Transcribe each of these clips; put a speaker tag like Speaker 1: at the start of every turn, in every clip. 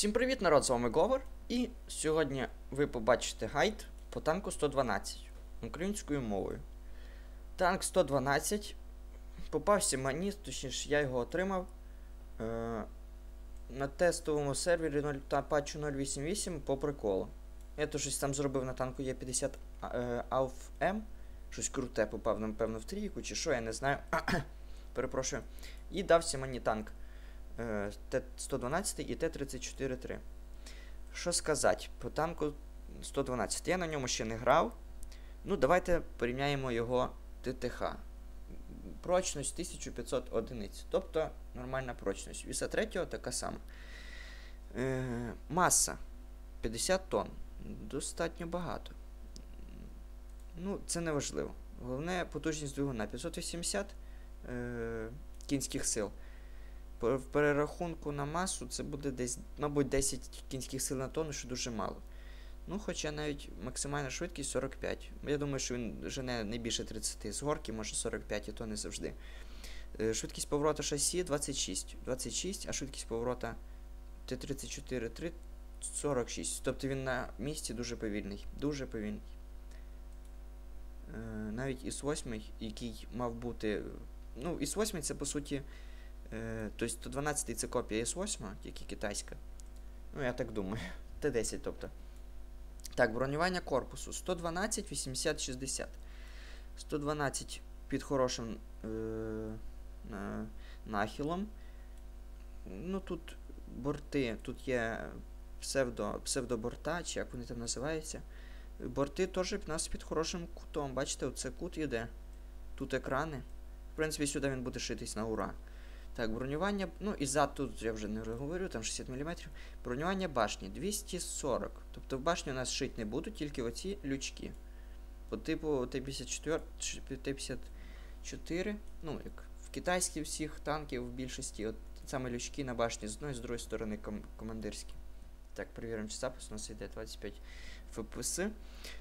Speaker 1: Усім привіт, народ, з вами Говор. І сьогодні ви побачите гайд по танку 112 українською мовою. Танк 112 попався мені, точніше, я його отримав е, на тестовому сервері 0, та патчу 088 по приколу. Я то щось там зробив на танку Є50 е, AUF-M. Щось круте попав, напевно, в трійку чи що, я не знаю. Перепрошую. І дався мені танк. Е, Т-112 і Т-34-3. Що сказати по танку 112? Я на ньому ще не грав. Ну, давайте порівняємо його ТТХ. Прочність 1500 одиниць. Тобто нормальна прочність. Віса третього така сама. Е, Маса 50 тонн. Достатньо багато. Ну, це не важливо. Головне потужність двигуна 580 е, кінських сил. В перерахунку на масу це буде десь, мабуть, 10 кінських сил на тонну, що дуже мало. Ну, хоча навіть максимальна швидкість 45. Я думаю, що він жене не більше 30 з горки, може 45, і то не завжди. Швидкість поворота шасі 26. 26, а швидкість поворота Т-34 3 46. Тобто він на місці дуже повільний. Дуже повільний. Навіть із 8, який мав бути. Ну, із 8 це по суті. Тобто 112 це копія С8, тільки китайська. Ну, я так думаю. Т10, тобто. Так, бронювання корпусу 112, 80, 60. 112 під хорошим е, е, нахилом. Ну, тут борти, тут є псевдо, псевдоборта, чи як вони там називаються. Борти теж в нас під хорошим кутом. Бачите, оце кут іде. Тут екрани. В принципі, сюди він буде шитись на ура. Так, бронювання, ну і зад тут я вже не говорю, там 60 мм. Бронювання башні 240. Тобто в башні у нас шить не будуть, тільки оці лючки. По типу Т-54, Т-54, ну, як в китайських всіх танків в більшості, от саме лючки на башні з одної, з другої сторони ком командирські. Так, перевіримо, чи запис у нас йде 25 ФПС.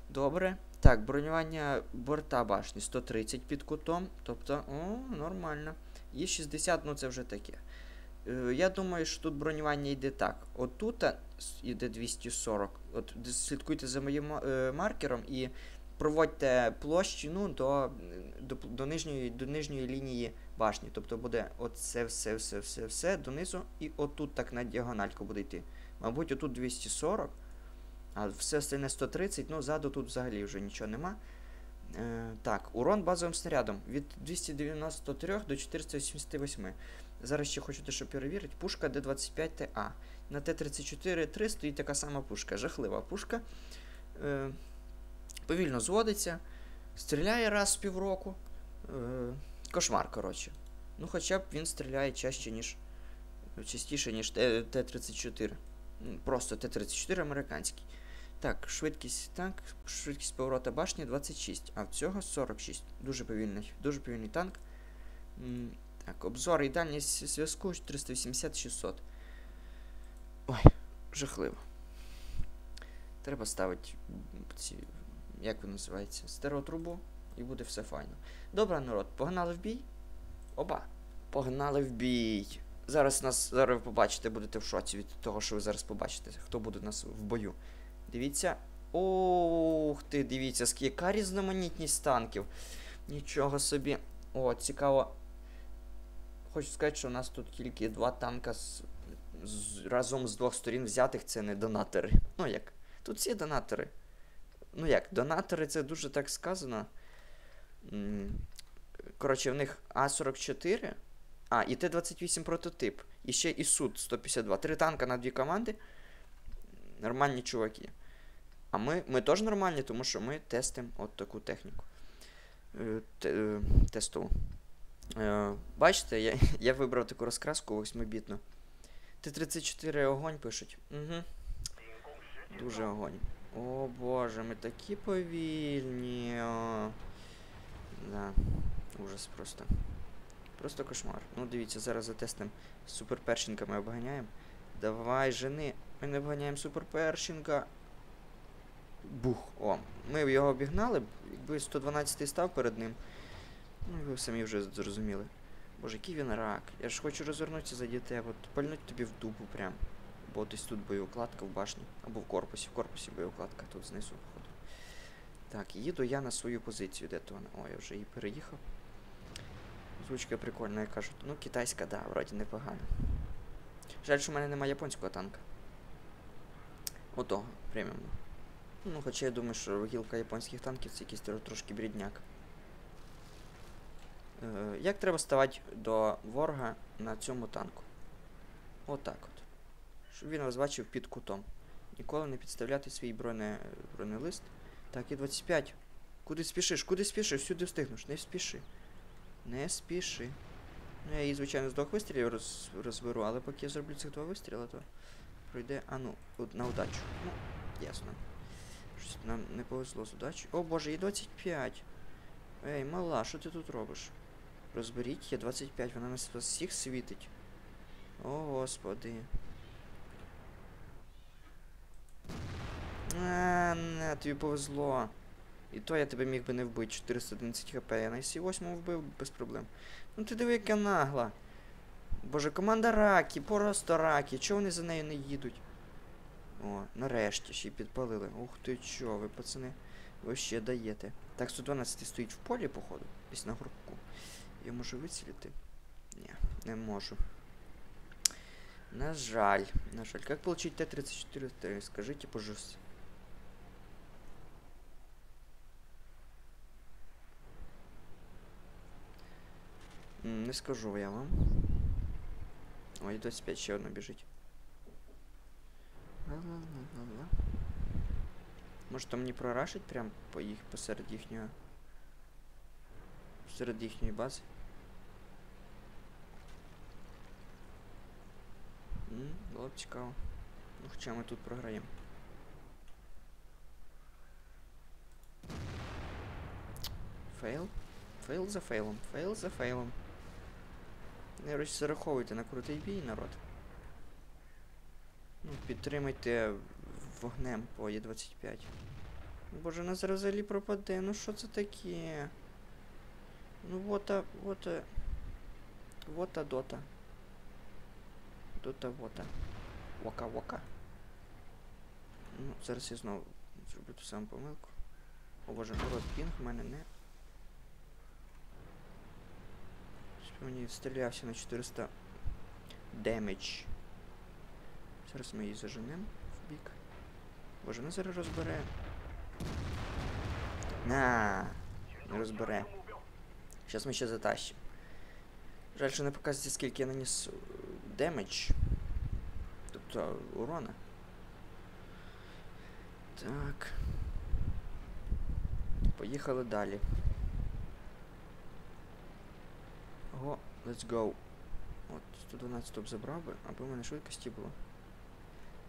Speaker 1: Добре. Так, бронювання борта башні 130 під кутом. Тобто, о, нормально. І 60, ну це вже таке. Е, я думаю, що тут бронювання йде так. Отут йде 240. От Слідкуйте за моїм е, маркером і проводьте площину до до, до, нижньої до нижньої лінії башні. Тобто буде оце все, все, все, все донизу. І отут так на діагональку буде йти. Мабуть, отут 240. А все остальне 130, ну ззаду тут взагалі вже нічого нема. Е, так, урон базовим снарядом від 293 до 488. Зараз ще хочу дещо перевірити. Пушка Д25ТА. На Т-34-3 стоїть така сама пушка. Жахлива пушка. Е, Повільно зводиться. Стріляє раз в півроку. Е, Кошмар, коротше. Ну, хоча б він стріляє чаще, ніж. Частіше, ніж Т-34. Просто Т-34 американський. Так, швидкість танк, швидкість поворота башні 26, а в цього 46. Дуже повільний дуже повільний танк. Так, обзор і дальність зв'язку 380-600. Ой, жахливо. Треба ставити ці, як він називається, стереотрубу і буде все файно. Добре, народ, погнали в бій. Оба. Погнали в бій. Зараз нас зараз ви побачите, будете в шоці від того, що ви зараз побачите, хто буде нас в бою. Дивіться. Ух ти, дивіться, яка різноманітність танків. Нічого собі. О, цікаво. Хочу сказати, що у нас тут тільки два танка з, з, разом з двох сторін взятих, це не донатори. Ну як? Тут всі донатори. Ну як, донатори це дуже так сказано. Коротше, в них А44. А, і Т-28 прототип. І ще і Суд 152. Три танка на дві команди. Нормальні чуваки. А ми ми теж нормальні, тому що ми тестимо от таку техніку. Е, те, тестову. Е, бачите, я я вибрав таку розкраску восьмибітну. Т-34 огонь пишуть. Угу. Дуже огонь. О боже, ми такі повільні. О. Да, ужас просто. Просто кошмар. Ну, дивіться, зараз затестимо суперпершинками обганяємо. Давай, жени. Ми не обганяємо суперпершинка. Бух. О, ми б його обігнали, якби 112 став перед ним. Ну, ви самі вже зрозуміли. Боже, який він рак. Я ж хочу розвернутися за дітей, от пальнуть тобі в дупу прям. Бо десь тут боєукладка в башні. Або в корпусі. В корпусі боєукладка, тут знизу, походу. Так, їду я на свою позицію, де то вона. Ой, я вже її переїхав. Звучка прикольна, я кажу. Ну, китайська, да, вроді непогано. Жаль, що в мене немає японського танка. Ото, преміум. Ну, хоча я думаю, що гілка японських танків це якийсь трошки брідняк. Е, як треба ставати до ворога на цьому танку? Отак от. Щоб він вас бачив під кутом. Ніколи не підставляти свій броне, бронелист. Так, і 25. Куди спішиш? Куди спішиш? Сюди встигнеш. Не спіши. Не спіши. Ну, я її, звичайно, з двох вистрілів роз, розберу, але поки я зроблю цих два вистріли, то пройде. А ну, на удачу. Ну, ясно. Щось нам не повезло з удачі. О боже, є 25. Ей, мала, що ти тут робиш? Розберіть, є 25, вона нас всіх світить. О, господи. А, не, тобі повезло. І то я тебе міг би не вбити. 411 хп. Я на сі 8 вбив без проблем. Ну ти диви, яка нагла. Боже, команда раки, просто раки. Чого вони за нею не їдуть? О, нарешті ще й підпалили. Ух ти чо, ви, пацани, ви ще даєте. Так, 112 стоїть в полі, походу, десь на горбку. Я можу вицілити? Ні, не можу. На жаль, на жаль. Как получить Т-34? Т- Скажите, пожалуйста. Не скажу я вам. Ой, 25 ще одна біжить. Може там не прорашить прям по їх посеред їхнього. Серед їхньої бази. М, Було б цікаво. Ну, хоча ми тут програємо. Фейл? Фейл за фейлом. Фейл за фейлом. Не роз- зараховуйте на крутий бій, народ. Ну, підтримайте вогнем по Є25. Боже, нас взагалі пропаде. Ну що це таке? Ну вот а, вот а, вот а дота. Дота вота. Вока вока. Ну, зараз я знову зроблю ту саму помилку. О боже, народ пінг в мене не. Мені стрілявся на 400 демедж. Зараз ми її заженемо в бік. Боже, вона зараз розбере. На, не розбере. Зараз ми ще затащимо. Жаль, що не показується, скільки я наніс демедж. Тобто урона. Так. Поїхали далі. Ого, let's go. От, 112 б забрав би, аби в мене швидкості було.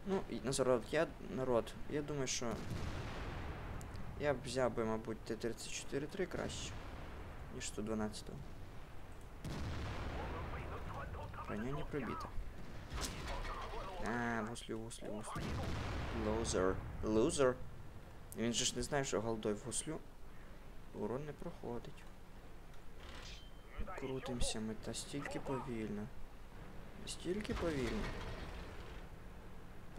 Speaker 1: Ну, народ, я народ, я думаю, що я б взяв би, мабуть, Т-34-3 краще, ніж 112. Броня не пробита. А, гуслю, гуслю, гуслю. Лузер. Лузер. Він же ж не знає, що голдой в гуслю. Урон не проходить. Крутимося ми та стільки повільно. Стільки повільно.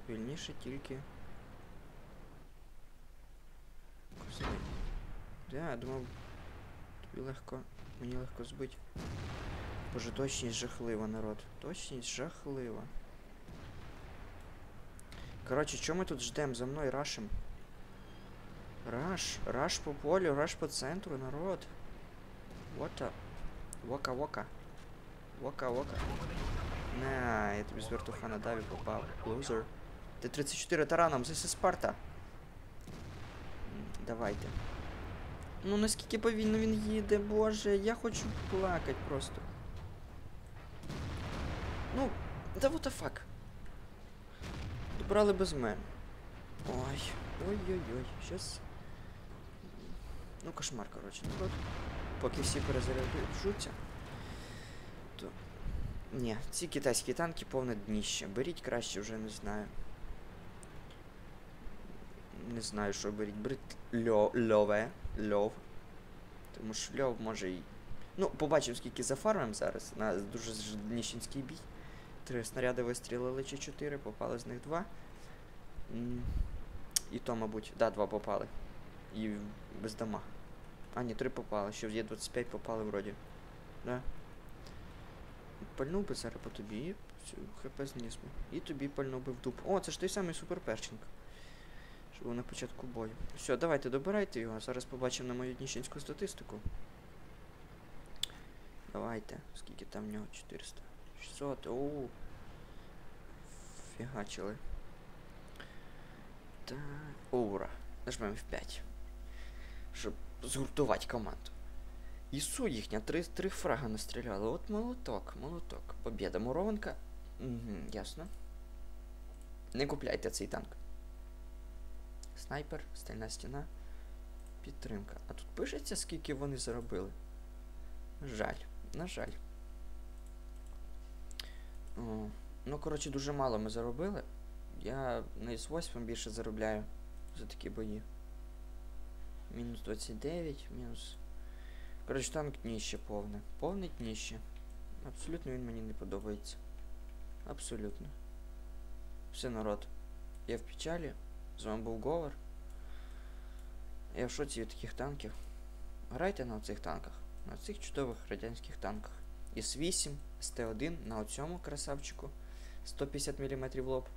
Speaker 1: Повільніше тільки. Козли. Да, я думав, тобі легко. Мені легко збити. Боже, точність жахлива, народ. Точність жахлива. Коротше, що ми тут ждемо? За мною рашим. Раш. Раш по полю, раш по центру, народ. Вота. Вока-вока. Вока-вока. На, я тобі з вертуха на даві попав. Лузер. Т-34 тараном, this is. Давайте. Ну наскільки повільно він їде, боже, я хочу плакати просто. Ну, да what the fuck. Добрали без мене. Ой, ой-ой-ой, щас. Ну, кошмар, коротше, народ. Поки всі перезаряджуться. То. Ні, ці китайські танки повне дніще. Беріть краще вже не знаю. Не знаю, що беріть. Беріть льо, льове. Льов. Тому що льов може і. Ну, побачимо, скільки зафармим зараз на дуже ж- бій. Три снаряди вистрілили чи чотири, попали з них два. І то, мабуть, да, два попали. І без дома. А, ні, три попали. Ще в Є25 попали вроді. Да. Пальнув би зараз по тобі хп зніс би. І тобі пальнув би в дуп. О, це ж той самий суперперченко. На початку бою. Все, давайте добирайте його. Зараз побачимо на мою дніщенську статистику. Давайте. Скільки там в нього? 400. 600. Оу. Фігачили. Так. Ура. Нажмемо F5. Щоб згуртувати команду. Ісу їхня, три, три фрага настріляли. От молоток, молоток. Побєда муронка. Угу, ясно. Не купляйте цей танк. Снайпер, стальна стіна. Підтримка. А тут пишеться, скільки вони заробили. Жаль, на жаль. О, ну, коротше, дуже мало ми заробили. Я на С8 більше заробляю за такі бої. Мінус 29, мінус. Коротше, танк дніще повне. Повне дніще. Абсолютно він мені не подобається. Абсолютно. Все, народ. Я в печалі. З вами був Говор. Я в шоці від таких танків. Грайте на цих танках. На цих чудових радянських танках. ІС-8, СТ-1 на оцьому красавчику. 150 мм лоб.